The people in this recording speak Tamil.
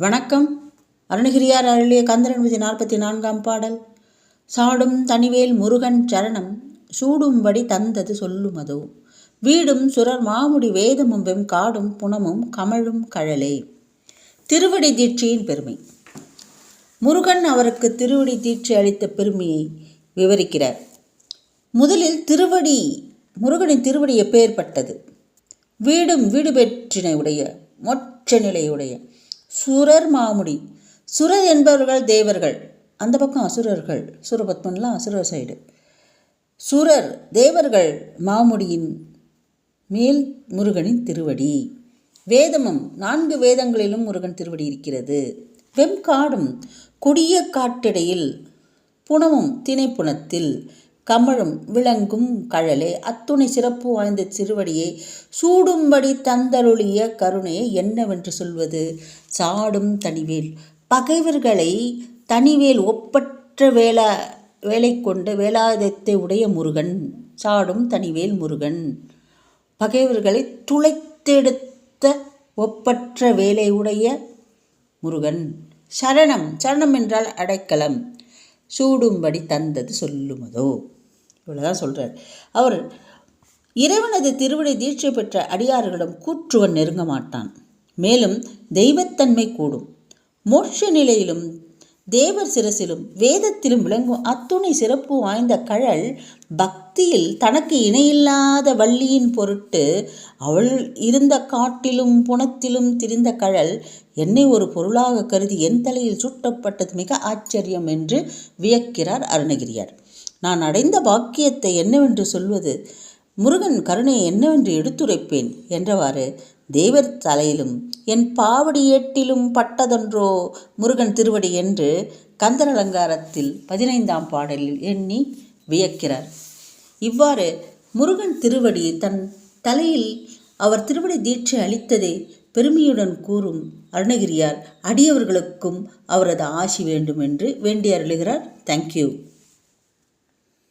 வணக்கம். அருணகிரியார் அருளிய கந்தரன்பதி நாற்பத்தி நான்காம் பாடல். சாடும் தனிவேல் முருகன் சரணம் சூடும்படி தந்தது சொல்லுமதோ வீடும் சுரர் மாமுடி வேதமும் வெம் காடும் புனமும் கமழும் கழலே. திருவடி தீட்சியின் பெருமை. முருகன் அவருக்கு திருவடி தீட்சி அளித்த பெருமையை விவரிக்கிறார். முதலில் திருவடி முருகனின் திருவடி எப்பேற்பட்டது வீடும் வீடு பெற்றினை உடைய மொற்ற நிலையுடைய. சுரர் மாமுடி. சுரர் என்பவர்கள் தேவர்கள். அந்த பக்கம் அசுரர்கள். சூரபத்மன்லாம் அசுரர் சைடு. சுரர் தேவர்கள் மாமுடியின் மேல் முருகனின் திருவடி. வேதமும் நான்கு வேதங்களிலும் முருகன் திருவடி இருக்கிறது. வெம்காடும் கொடிய காட்டிடையில் புனமும் திணைப்புணத்தில் கமழும் விளங்கும் கழலே. அத்துணை சிறப்பு வாய்ந்த சிறுவடியை சூடும்படி தந்தருளிய கருணையை என்னவென்று சொல்வது? சாடும் தனிவேல். பகைவர்களை தனிவேல் ஒப்பற்ற வேளா வேலை கொண்ட வேலாயுதத்தை உடைய முருகன் சாடும் தனிவேல் முருகன். பகைவர்களை துளைத்தெடுத்த ஒப்பற்ற வேலை உடைய முருகன். சரணம் சரணம் என்றால் அடைக்கலம். சூடும்படி தந்தது சொல்லுமதோ? இவ்வளோதான் சொல்கிறார் அவர் இறைவனது திருவிடை தீட்சை பெற்ற அடியார்களிடம் கூற்றுவன் நெருங்க மாட்டான். மேலும் தெய்வத்தன்மை கூடும். மோட்ச நிலையிலும் தேவர் சிரசிலும் வேதத்திலும் விளங்கும் அத்துணை சிறப்பு வாய்ந்த கழல் பக்தியில் தனக்கு இணையில்லாத வள்ளியின் பொருட்டு அவள் இருந்த காட்டிலும் புனத்திலும் திரிந்த கழல் என்னை ஒரு பொருளாக கருதி என் தலையில் சுட்டப்பட்டது மிக ஆச்சரியம் என்று வியக்கிறார் அருணகிரியார். நான் அடைந்த பாக்கியத்தை என்னவென்று சொல்வது? முருகன் கருணை என்னவென்று எடுத்துரைப்பேன் என்றவாறு தேவர் தலையிலும் என் பாவடி ஏட்டிலும் பட்டதொன்றோ? முருகன் திருவடி என்று கந்தர் அலங்காரத்தில் பதினைந்தாம் பாடலில் எண்ணி வியக்கிறார். இவ்வாறு முருகன் திருவடி தன் தலையில் அவர் திருவடி தீட்சை அளித்ததை பெருமையுடன் கூறும் அருணகிரியார் அடியவர்களுக்கும் அவரது ஆசி வேண்டும் என்று வேண்டி அருளுகிறார் தேங்க்யூ